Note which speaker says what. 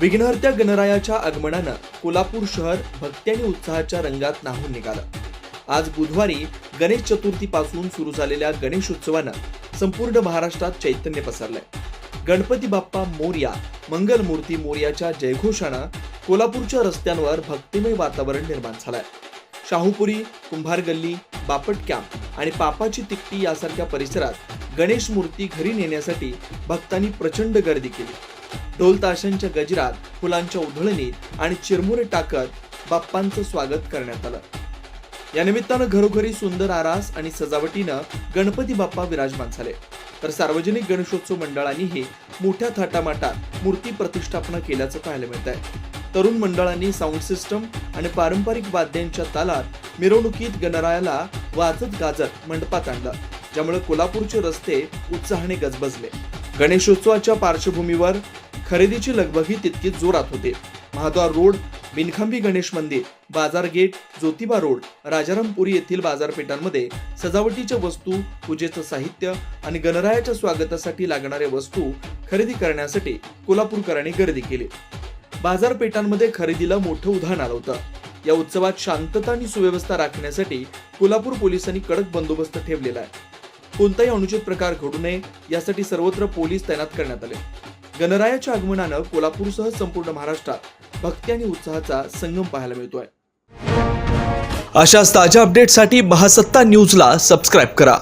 Speaker 1: विघ्नहर्त्या गणरायाच्या आगमनानं कोल्हापूर शहर भक्ती आणि उत्साहाच्या रंगात नाहून निघालं. आज बुधवारी गणेश चतुर्थीपासून सुरू झालेल्या गणेशोत्सवानं संपूर्ण महाराष्ट्रात चैतन्य पसरलंय. गणपती बाप्पा मोर्या मंगलमूर्ती मोर्याच्या जयघोषानं कोल्हापूरच्या रस्त्यांवर भक्तिमय वातावरण निर्माण झालंय. शाहूपुरी कुंभार गल्ली बापट कॅम्प आणि पापाची तिकटी यासारख्या परिसरात गणेश मूर्ती घरी नेण्यासाठी भक्तांनी प्रचंड गर्दी केली. ढोल ताशांच्या गजरात फुलांच्या उधळणीत आणि चिरमुरे टाकत बाप्पांचं स्वागत करण्यात आलं. या निमित्तानं घरोघरी सुंदर आरास आणि सजावटीनं गणपती बाप्पा विराजमान झाले. तर सार्वजनिक गणेशोत्सव मंडळांनीही मोठ्या थाटामाटात मूर्ती प्रतिष्ठापना केल्याचं पाहायला मिळत आहे तरुण मंडळांनी साऊंड सिस्टम आणि पारंपरिक वाद्यांच्या तालात मिरवणुकीत गणरायाला वाजत गाजत मंडपात आणलं ज्यामुळे कोल्हापूरचे रस्ते उत्साहाने गजबजले. गणेशोत्सवाच्या पार्श्वभूमीवर खरेदीची लगबगी तितकीच जोरात होते. महाद्वार रोड बिनखांबी गणेश मंदिर बाजार गेट ज्योतिबा रोड राजारामपुरी येथील बाजारपेठांमध्ये सजावटीच्या वस्तू पूजेचं साहित्य आणि गणरायाच्या स्वागतासाठी लागणाऱ्या वस्तू खरेदी करण्यासाठी कोल्हापूरकरांनी गर्दी केली. बाजारपेठांमध्ये खरेदीला मोठं उधाण आलं होतं. या उत्सवात शांतता आणि सुव्यवस्था राखण्यासाठी कोल्हापूर पोलिसांनी कडक बंदोबस्त ठेवलेला आहे. कोणताही अनुचित प्रकार घडू नये यासाठी सर्वत्र पोलीस तैनात करण्यात आले. गणरायाच्या आगमनानं कोल्हापूरसह संपूर्ण महाराष्ट्रात भक्ती आणि उत्साहाचा संगम पाहायला मिळतोय. अशाच ताज्या अपडेटसाठी महासत्ता न्यूजला सबस्क्राईब करा.